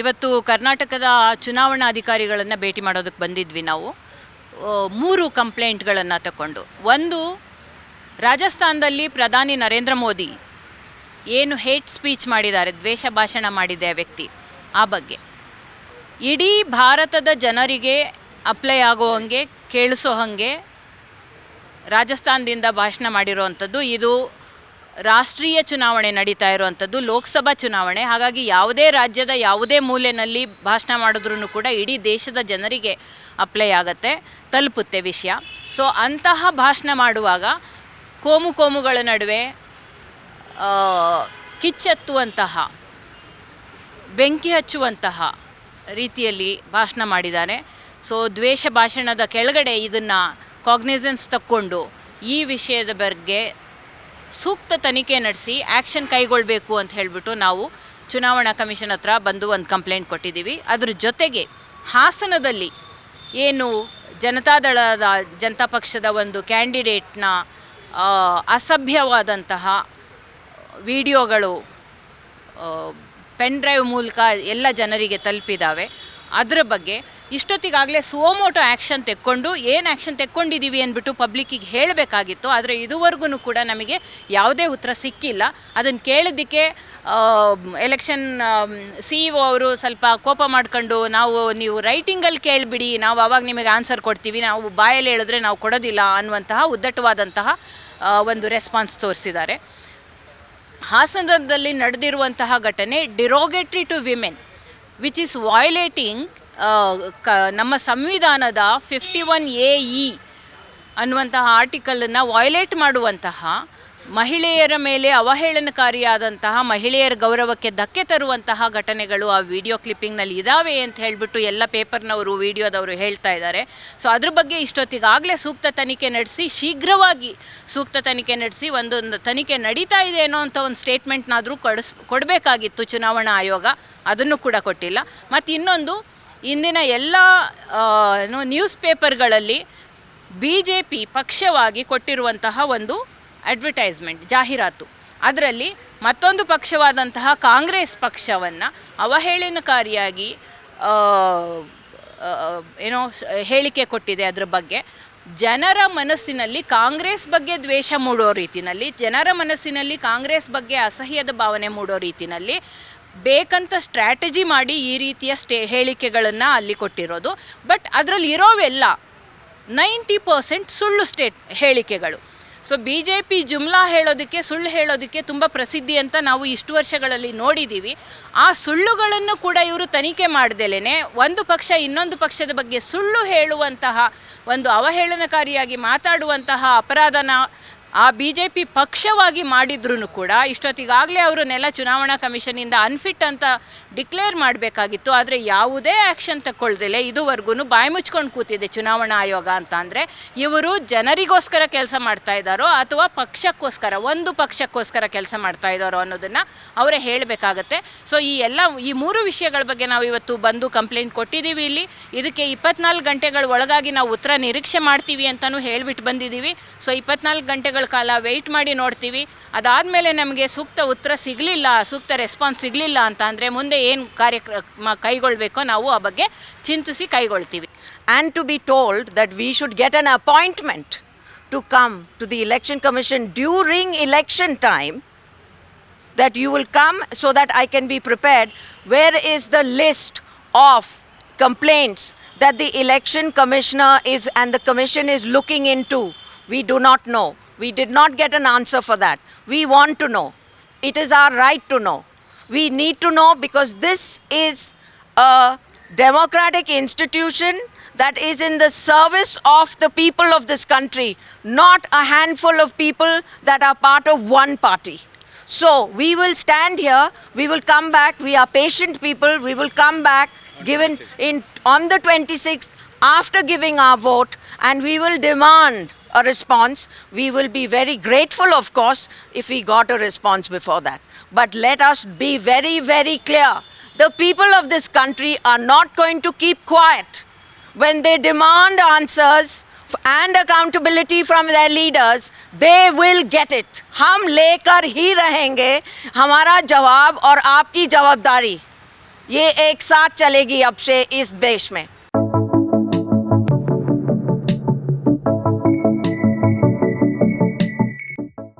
ಇವತ್ತು ಕರ್ನಾಟಕದ ಚುನಾವಣಾ ಅಧಿಕಾರಿಗಳನ್ನು ಭೇಟಿ ಮಾಡೋದಕ್ಕೆ ಬಂದಿದ್ವಿ ನಾವು. ಮೂರು ಕಂಪ್ಲೇಂಟ್ಗಳನ್ನು ತಗೊಂಡು ಒಂದು, ರಾಜಸ್ಥಾನದಲ್ಲಿ ಪ್ರಧಾನಿ ನರೇಂದ್ರ ಮೋದಿ ಏನು ಹೇಟ್ ಸ್ಪೀಚ್ ಮಾಡಿದ್ದಾರೆ, ದ್ವೇಷ ಭಾಷಣ ಮಾಡಿದೆ ಆ ವ್ಯಕ್ತಿ, ಆ ಬಗ್ಗೆ. ಇಡೀ ಭಾರತದ ಜನರಿಗೆ ಅಪ್ಲೈ ಆಗೋ ಹಾಗೆ, ಕೇಳಿಸೋ ಹಾಗೆ ರಾಜಸ್ಥಾನದಿಂದ ಭಾಷಣ ಮಾಡಿರೋವಂಥದ್ದು. ಇದು ರಾಷ್ಟ್ರೀಯ ಚುನಾವಣೆ ನಡೀತಾ ಇರುವಂಥದ್ದು, ಲೋಕಸಭಾ ಚುನಾವಣೆ. ಹಾಗಾಗಿ ಯಾವುದೇ ರಾಜ್ಯದ ಯಾವುದೇ ಮೂಲೆಯಲ್ಲಿ ಭಾಷಣ ಮಾಡಿದ್ರೂ ಕೂಡ ಇಡೀ ದೇಶದ ಜನರಿಗೆ ಅಪ್ಲೈ ಆಗುತ್ತೆ, ತಲುಪುತ್ತೆ ವಿಷಯ. ಸೊ, ಅಂತಹ ಭಾಷಣ ಮಾಡುವಾಗ ಕೋಮು ಕೋಮುಗಳ ನಡುವೆ ಕಿಚ್ಚೆತ್ತುವಂತಹ, ಬೆಂಕಿ ಹಚ್ಚುವಂತಹ ರೀತಿಯಲ್ಲಿ ಭಾಷಣ ಮಾಡಿದ್ದಾರೆ. ಸೊ, ದ್ವೇಷ ಭಾಷಣದ ಕೆಳಗಡೆ ಇದನ್ನು ಕಾಗ್ನಿಸೆನ್ಸ್ ತಕ್ಕೊಂಡು ಈ ವಿಷಯದ ಬಗ್ಗೆ ಸೂಕ್ತ ತನಿಖೆ ನಡೆಸಿ ಆ್ಯಕ್ಷನ್ ಕೈಗೊಳ್ಳಬೇಕು ಅಂತ ಹೇಳಿಬಿಟ್ಟು ನಾವು ಚುನಾವಣಾ ಕಮಿಷನ್ ಹತ್ರ ಬಂದು ಒಂದು ಕಂಪ್ಲೇಂಟ್ ಕೊಟ್ಟಿದ್ದೀವಿ. ಅದ್ರ ಜೊತೆಗೆ ಹಾಸನದಲ್ಲಿ ಏನು ಜನತಾದಳದ, ಜನತಾ ಪಕ್ಷದ ಒಂದು ಕ್ಯಾಂಡಿಡೇಟ್ನ ಅಸಭ್ಯವಾದಂತಹ ವಿಡಿಯೋಗಳು ಪೆನ್ ಡ್ರೈವ್ ಮೂಲಕ ಎಲ್ಲ ಜನರಿಗೆ ತಲುಪಿದ್ದಾವೆ. ಅದರ ಬಗ್ಗೆ ಇಷ್ಟೊತ್ತಿಗಾಗಲೇ ಸುವೋಮೋಟೋ ಆ್ಯಕ್ಷನ್ ತೆಕ್ಕೊಂಡು ಏನು ಆ್ಯಕ್ಷನ್ ತೆಕ್ಕೊಂಡಿದ್ದೀವಿ ಅಂದ್ಬಿಟ್ಟು ಪಬ್ಲಿಕ್ಕಿಗೆ ಹೇಳಬೇಕಾಗಿತ್ತು, ಆದರೆ ಇದುವರೆಗೂ ಕೂಡ ನಮಗೆ ಯಾವುದೇ ಉತ್ತರ ಸಿಕ್ಕಿಲ್ಲ. ಅದನ್ನು ಕೇಳಿದ್ದಕ್ಕೆ ಎಲೆಕ್ಷನ್ ಸಿ ಇ ಅವರು ಸ್ವಲ್ಪ ಕೋಪ ಮಾಡ್ಕೊಂಡು, ನಾವು, ನೀವು ರೈಟಿಂಗಲ್ಲಿ ಕೇಳಿಬಿಡಿ, ನಾವು ಆವಾಗ ನಿಮಗೆ ಆನ್ಸರ್ ಕೊಡ್ತೀವಿ, ನಾವು ಬಾಯಲ್ಲಿ ಹೇಳಿದ್ರೆ ನಾವು ಕೊಡೋದಿಲ್ಲ ಅನ್ನುವಂತಹ ಉದ್ದಟವಾದಂತಹ ಒಂದು ರೆಸ್ಪಾನ್ಸ್ ತೋರಿಸಿದ್ದಾರೆ. ಹಾಸನದಲ್ಲಿ ನಡೆದಿರುವಂತಹ ಘಟನೆ derogatory to women which is violating ಕ ನಮ್ಮ ಸಂವಿಧಾನದ ಫಿಫ್ಟಿ ಒನ್ ಎ ಇ ಅನ್ನುವಂತಹ ಆರ್ಟಿಕಲನ್ನು ವಾಯ್ಲೇಟ್ ಮಾಡುವಂತಹ ಮಹಿಳೆಯರ ಮೇಲೆ ಅವಹೇಳನಕಾರಿಯಾದಂತಹ ಮಹಿಳೆಯರ ಗೌರವಕ್ಕೆ ಧಕ್ಕೆ ತರುವಂತಹ ಘಟನೆಗಳು ಆ ವಿಡಿಯೋ ಕ್ಲಿಪ್ಪಿಂಗ್ನಲ್ಲಿ ಇದ್ದಾವೆ ಅಂತ ಹೇಳಿಬಿಟ್ಟು ಎಲ್ಲ ಪೇಪರ್ನವರು, ವಿಡಿಯೋದವರು ಹೇಳ್ತಾ ಇದ್ದಾರೆ. ಸೊ, ಅದ್ರ ಬಗ್ಗೆ ಇಷ್ಟೊತ್ತಿಗಾಗಲೇ ಸೂಕ್ತ ತನಿಖೆ ನಡೆಸಿ, ಶೀಘ್ರವಾಗಿ ಸೂಕ್ತ ತನಿಖೆ ನಡೆಸಿ ಒಂದೊಂದು ತನಿಖೆ ನಡೀತಾ ಇದೆ ಅನ್ನೋ ಅಂತ ಒಂದು ಸ್ಟೇಟ್ಮೆಂಟ್ನಾದರೂ ಕೊಡಿಸ್, ಕೊಡಬೇಕಾಗಿತ್ತು ಚುನಾವಣಾ ಆಯೋಗ. ಅದನ್ನು ಕೂಡ ಕೊಟ್ಟಿಲ್ಲ. ಮತ್ತು ಇನ್ನೊಂದು, ಇಂದಿನ ಎಲ್ಲ ನ್ಯೂಸ್ ಪೇಪರ್ಗಳಲ್ಲಿ ಬಿ ಜೆ ಪಿ ಪಕ್ಷವಾಗಿ ಕೊಟ್ಟಿರುವಂತಹ ಒಂದು ಅಡ್ವರ್ಟೈಸ್ಮೆಂಟ್ ಜಾಹೀರಾತು. ಅದರಲ್ಲಿ ಮತ್ತೊಂದು ಪಕ್ಷವಾದಂತಹ ಕಾಂಗ್ರೆಸ್ ಪಕ್ಷವನ್ನು ಅವಹೇಳನಕಾರಿಯಾಗಿ ಏನೋ ಹೇಳಿಕೆ ಕೊಟ್ಟಿದೆ ಅದರ ಬಗ್ಗೆ. ಜನರ ಮನಸ್ಸಿನಲ್ಲಿ ಕಾಂಗ್ರೆಸ್ ಬಗ್ಗೆ ದ್ವೇಷ ಮೂಡೋ ರೀತಿಯಲ್ಲಿ ಜನರ ಮನಸ್ಸಿನಲ್ಲಿ ಕಾಂಗ್ರೆಸ್ ಬಗ್ಗೆ ಅಸಹ್ಯದ ಭಾವನೆ ಮೂಡೋ ರೀತಿಯಲ್ಲಿ ಬೇಕಂತ ಸ್ಟ್ರಾಟಜಿ ಮಾಡಿ ಈ ರೀತಿಯ ಸ್ಟೇ, ಹೇಳಿಕೆಗಳನ್ನು ಅಲ್ಲಿ ಕೊಟ್ಟಿರೋದು. ಬಟ್ ಅದರಲ್ಲಿ ಇರೋವೆಲ್ಲ ನೈಂಟಿ ಪರ್ಸೆಂಟ್ ಸುಳ್ಳು ಸ್ಟೇಟ್ ಹೇಳಿಕೆಗಳು. ಸೊ ಬಿ ಜೆ ಪಿ ಜುಮ್ಲಾ ಹೇಳೋದಕ್ಕೆ, ಸುಳ್ಳು ಹೇಳೋದಕ್ಕೆ ತುಂಬ ಪ್ರಸಿದ್ಧಿ ಅಂತ ನಾವು ಇಷ್ಟು ವರ್ಷಗಳಲ್ಲಿ ನೋಡಿದ್ದೀವಿ ಆ ಸುಳ್ಳುಗಳನ್ನು ಕೂಡ ಇವರು ತನಿಖೆ ಮಾಡ್ದೇಲೇ ಒಂದು ಪಕ್ಷ ಇನ್ನೊಂದು ಪಕ್ಷದ ಬಗ್ಗೆ ಸುಳ್ಳು ಹೇಳುವಂತಹ ಒಂದು ಅವಹೇಳನಕಾರಿಯಾಗಿ ಮಾತಾಡುವಂತಹ ಅಪರಾಧನ ಆ ಬಿ ಜೆ ಪಿ ಪಕ್ಷವಾಗಿ ಮಾಡಿದ್ರೂ ಕೂಡ ಇಷ್ಟೊತ್ತಿಗಾಗಲೇ ಅವರು ನೆಲ ಚುನಾವಣಾ ಕಮಿಷನಿಂದ ಅನ್ಫಿಟ್ ಅಂತ ಡಿಕ್ಲೇರ್ ಮಾಡಬೇಕಾಗಿತ್ತು. ಆದರೆ ಯಾವುದೇ ಆ್ಯಕ್ಷನ್ ತಗೊಳ್ದಲೆ ಇದುವರೆಗೂ ಬಾಯಿ ಮುಚ್ಕೊಂಡು ಕೂತಿದೆ ಚುನಾವಣಾ ಆಯೋಗ ಅಂತ ಅಂದರೆ ಇವರು ಜನರಿಗೋಸ್ಕರ ಕೆಲಸ ಮಾಡ್ತಾ ಇದ್ದಾರೋ ಅಥವಾ ಪಕ್ಷಕ್ಕೋಸ್ಕರ, ಒಂದು ಪಕ್ಷಕ್ಕೋಸ್ಕರ ಕೆಲಸ ಮಾಡ್ತಾ ಇದ್ದಾರೋ ಅನ್ನೋದನ್ನು ಅವರೇ ಹೇಳಬೇಕಾಗತ್ತೆ. ಸೊ ಈ ಎಲ್ಲ, ಈ ಮೂರು ವಿಷಯಗಳ ಬಗ್ಗೆ ನಾವು ಇವತ್ತು ಬಂದು ಕಂಪ್ಲೇಂಟ್ ಕೊಟ್ಟಿದ್ದೀವಿ ಇಲ್ಲಿ. ಇದಕ್ಕೆ ಇಪ್ಪತ್ನಾಲ್ಕು ಗಂಟೆಗಳ ಒಳಗಾಗಿ ನಾವು ಉತ್ತರ ನಿರೀಕ್ಷೆ ಮಾಡ್ತೀವಿ ಅಂತಲೂ ಹೇಳಿಬಿಟ್ಟು ಬಂದಿದ್ದೀವಿ. ಸೊ ಇಪ್ಪತ್ನಾಲ್ಕು ಗಂಟೆಗಳ ಕಾಲ ವೆಯ್ಟ್ ಮಾಡಿ ನೋಡ್ತೀವಿ ಅದಾದಮೇಲೆ ನಮಗೆ ಸೂಕ್ತ ಉತ್ತರ ಸಿಗಲಿಲ್ಲ ಸೂಕ್ತ ರೆಸ್ಪಾನ್ಸ್ ಸಿಗಲಿಲ್ಲ ಅಂತ ಅಂದರೆ ಮುಂದೆ ಏನು ಕಾರ್ಯಕ್ರಮ ಕೈಗೊಳ್ಳಬೇಕೋ ನಾವು ಆ ಬಗ್ಗೆ ಚಿಂತಿಸಿ ಕೈಗೊಳ್ತೀವಿ and to be told that we should get an appointment to come to the election commission during election time that you will come so that I can be prepared. Where is the list of complaints that the election commissioner is and the commission is looking into? We do not know. We did not get an answer for that. We want to know. It is our right to know. We need to know because this is a democratic institution that is in the service of the people of this country, not a handful of people that are part of one party. So we will stand here, we will come back, we are patient people, we will come back given in on the 26th after giving our vote and we will demand a response. We will be very grateful, of course, if we got a response before that. But let us be very, very clear. The people of this country are not going to keep quiet when they demand answers f- and accountability from their leaders, they will get it. हम लेकर ही रहेंगे हमारा जवाब और आपकी जवाबदारी ये एक साथ चलेगी अब से इस देश में